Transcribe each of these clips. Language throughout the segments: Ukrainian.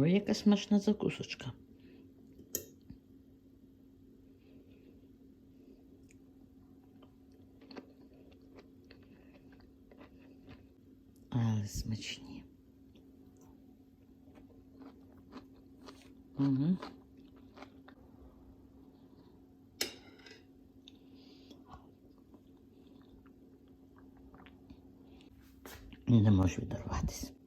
Ой, яка смачна закусочка. Але смачні. Угу. Не можу відірватися.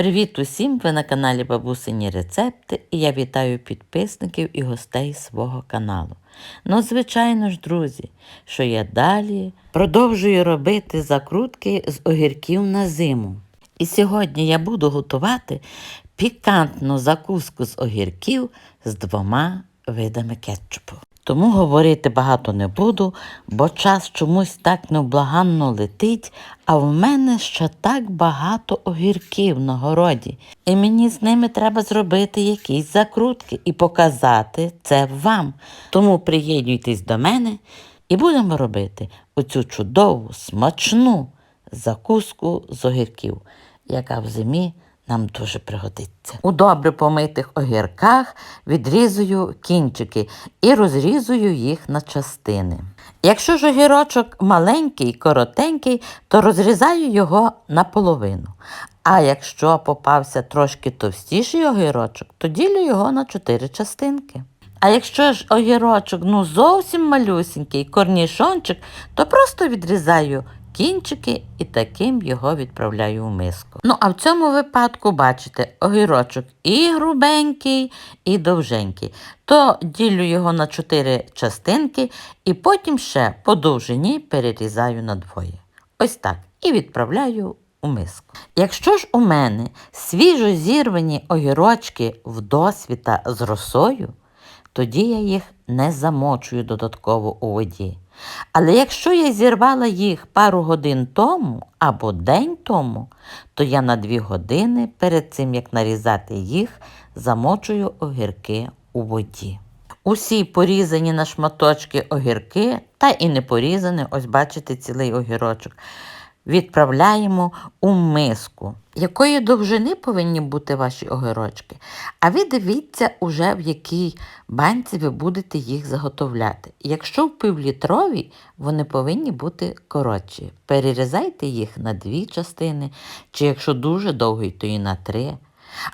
Привіт усім! Ви на каналі Бабусині Рецепти і я вітаю підписників і гостей свого каналу. Ну, звичайно ж, друзі, що я далі продовжую робити закрутки з огірків на зиму. І сьогодні я буду готувати пікантну закуску з огірків з двома видами кетчупу. Тому говорити багато не буду, бо час чомусь так невблаганно летить, а в мене ще так багато огірків на городі. І мені з ними треба зробити якісь закрутки і показати це вам. Тому приєднуйтесь до мене і будемо робити оцю чудову, смачну закуску з огірків, яка в зимі нам дуже пригодиться. У добре помитих огірках відрізую кінчики і розрізую їх на частини. Якщо ж огірочок маленький, коротенький, то розрізаю його наполовину. А якщо попався трошки товстіший огірочок, то ділю його на чотири частинки. А якщо ж огірочок ну зовсім малюсінький, корнішончик, то просто відрізаю кінчики і таким його відправляю в миску. Ну, а в цьому випадку, бачите, огірочок і грубенький, і довженький. То ділю його на чотири частинки і потім ще по довжині перерізаю на двоє. Ось так. І відправляю у миску. Якщо ж у мене свіжо зірвані огірочки в досвіта з росою, тоді я їх не замочую додатково у воді. Але якщо я зірвала їх пару годин тому або день тому, то я на дві години перед цим, як нарізати їх, замочую огірки у воді. Усі порізані на шматочки огірки, та і не порізані, ось бачите, цілий огірочок, відправляємо у миску. Якої довжини повинні бути ваші огірочки? А ви дивіться, уже в якій банці ви будете їх заготовляти. Якщо в півлітровій, вони повинні бути коротші. Перерізайте їх на дві частини, чи якщо дуже довгий, то і на три.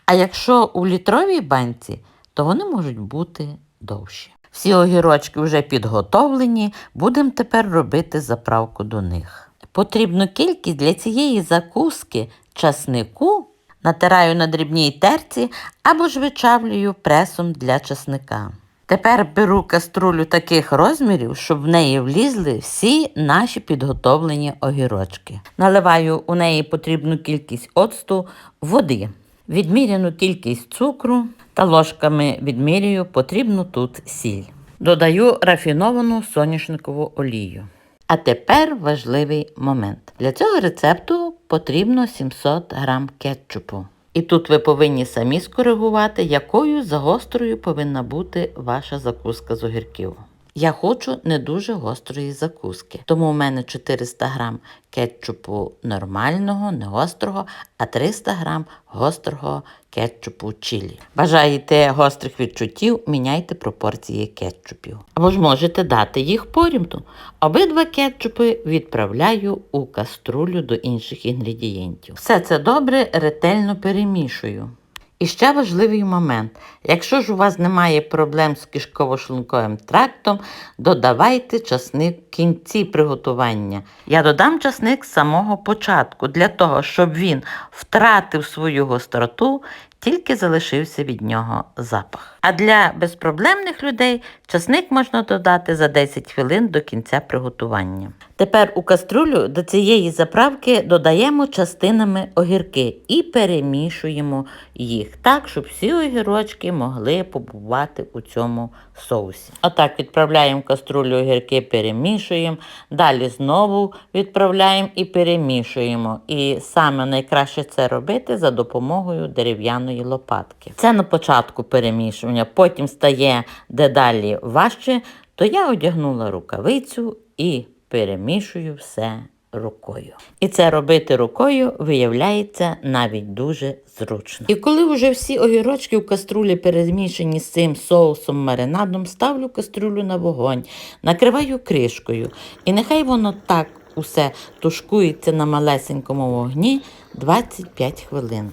А якщо у літровій банці, то вони можуть бути довші. Всі огірочки вже підготовлені, будемо тепер робити заправку до них. Потрібну кількість для цієї закуски часнику натираю на дрібній терці або ж вичавлюю пресом для часника. Тепер беру каструлю таких розмірів, щоб в неї влізли всі наші підготовлені огірочки. Наливаю у неї потрібну кількість оцту води, відміряну кількість цукру та ложками відмірюю потрібну тут сіль. Додаю рафіновану соняшникову олію. А тепер важливий момент. Для цього рецепту потрібно 700 грам кетчупу. І тут ви повинні самі скоригувати, якою загострою повинна бути ваша закуска з огірків. Я хочу не дуже гострої закуски, тому у мене 400 грам кетчупу нормального, не гострого, а 300 грам гострого кетчупу чилі. Бажаєте гострих відчуттів, міняйте пропорції кетчупів. Або ж можете дати їх порівну. Обидва кетчупи відправляю у каструлю до інших інгредієнтів. Все це добре ретельно перемішую. І ще важливий момент. Якщо ж у вас немає проблем з кишково-шлунковим трактом, додавайте часник в кінці приготування. Я додам часник з самого початку, для того, щоб він втратив свою гостроту, тільки залишився від нього запах. А для безпроблемних людей часник можна додати за 10 хвилин до кінця приготування. Тепер у каструлю до цієї заправки додаємо частинами огірки і перемішуємо їх так, щоб всі огірочки могли побувати у цьому соусі. Отак відправляємо в каструлю огірки, перемішуємо. Далі знову відправляємо і перемішуємо. І саме найкраще це робити за допомогою дерев'яної лопатки. Це на початку перемішування, потім стає дедалі важче, то я одягнула рукавицю і перемішую все рукою. І це робити рукою виявляється навіть дуже зручно. І коли вже всі огірочки в каструлі перемішані з цим соусом маринадом, ставлю каструлю на вогонь, накриваю кришкою. І нехай воно так усе тушкується на малесенькому вогні 25 хвилин.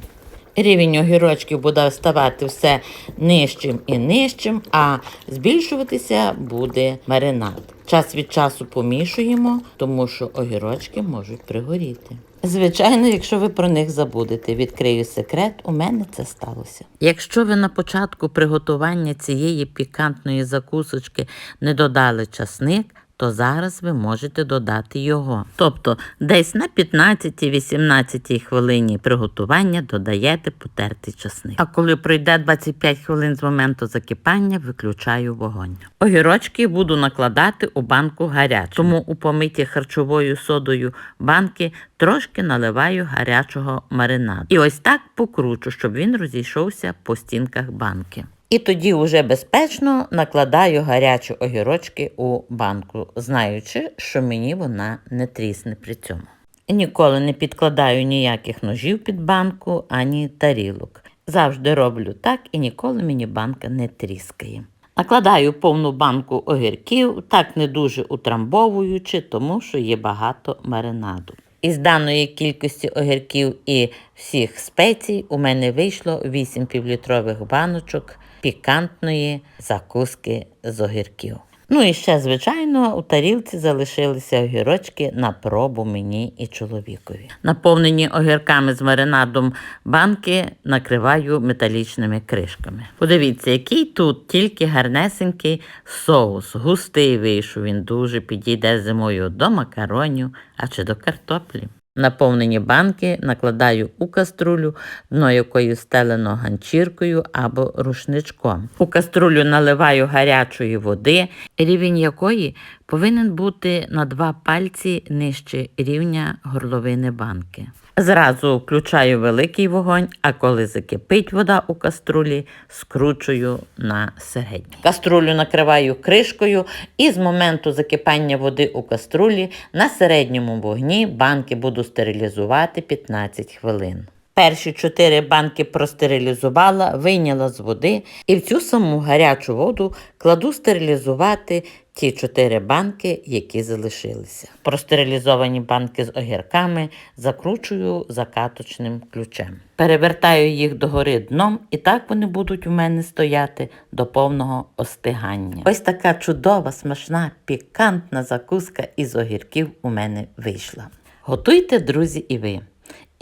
Рівень огірочків буде ставати все нижчим і нижчим, а збільшуватися буде маринад. Час від часу помішуємо, тому що огірочки можуть пригоріти. Звичайно, якщо ви про них забудете, відкрию секрет, у мене це сталося. Якщо ви на початку приготування цієї пікантної закусочки не додали часник, то зараз ви можете додати його. Тобто десь на 15-18 хвилині приготування додаєте потертий часник. А коли пройде 25 хвилин з моменту закипання, виключаю вогонь. Огірочки буду накладати у банку гарячу, тому у помиті харчовою содою банки трошки наливаю гарячого маринаду. І ось так покручу, щоб він розійшовся по стінках банки. І тоді вже безпечно накладаю гарячі огірочки у банку, знаючи, що мені вона не трісне при цьому. Ніколи не підкладаю ніяких ножів під банку, ані тарілок. Завжди роблю так і ніколи мені банка не тріскає. Накладаю повну банку огірків, так не дуже утрамбовуючи, тому що є багато маринаду. Із даної кількості огірків і всіх спецій у мене вийшло 8 півлітрових баночок пікантної закуски з огірків. Ну і ще, звичайно, у тарілці залишилися огірочки на пробу мені і чоловікові. Наповнені огірками з маринадом банки накриваю металічними кришками. Подивіться, який тут тільки гарнесенький соус. Густий вийшов, він дуже підійде зимою до макаронів, а чи до картоплі. Наповнені банки накладаю у каструлю, дно якої стелено ганчіркою або рушничком. У каструлю наливаю гарячої води, рівень якої повинен бути на два пальці нижче рівня горловини банки. Зразу включаю великий вогонь, а коли закипить вода у каструлі, скручую на середній. Каструлю накриваю кришкою і з моменту закипання води у каструлі на середньому вогні банки буду стерилізувати 15 хвилин. Перші чотири банки простерилізувала, вийняла з води і в цю саму гарячу воду кладу стерилізувати ті чотири банки, які залишилися. Простерилізовані банки з огірками закручую закаточним ключем. Перевертаю їх догори дном, і так вони будуть у мене стояти до повного остигання. Ось така чудова, смачна, пікантна закуска із огірків у мене вийшла. Готуйте, друзі, і ви.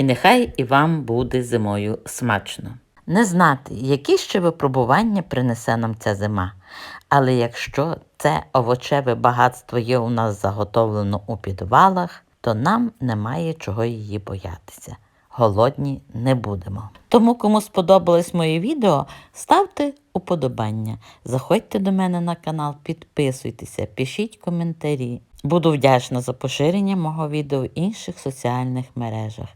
І нехай і вам буде зимою смачно. Не знати, які ще випробування принесе нам ця зима. Але якщо це овочеве багатство є у нас заготовлено у підвалах, то нам немає чого її боятися. Голодні не будемо. Тому, кому сподобалось моє відео, ставте уподобання. Заходьте до мене на канал, підписуйтеся, пишіть коментарі. Буду вдячна за поширення мого відео в інших соціальних мережах.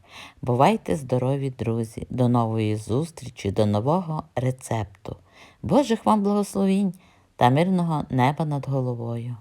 Бувайте здорові, друзі! До нової зустрічі, до нового рецепту. Божих вам благословінь та мирного неба над головою.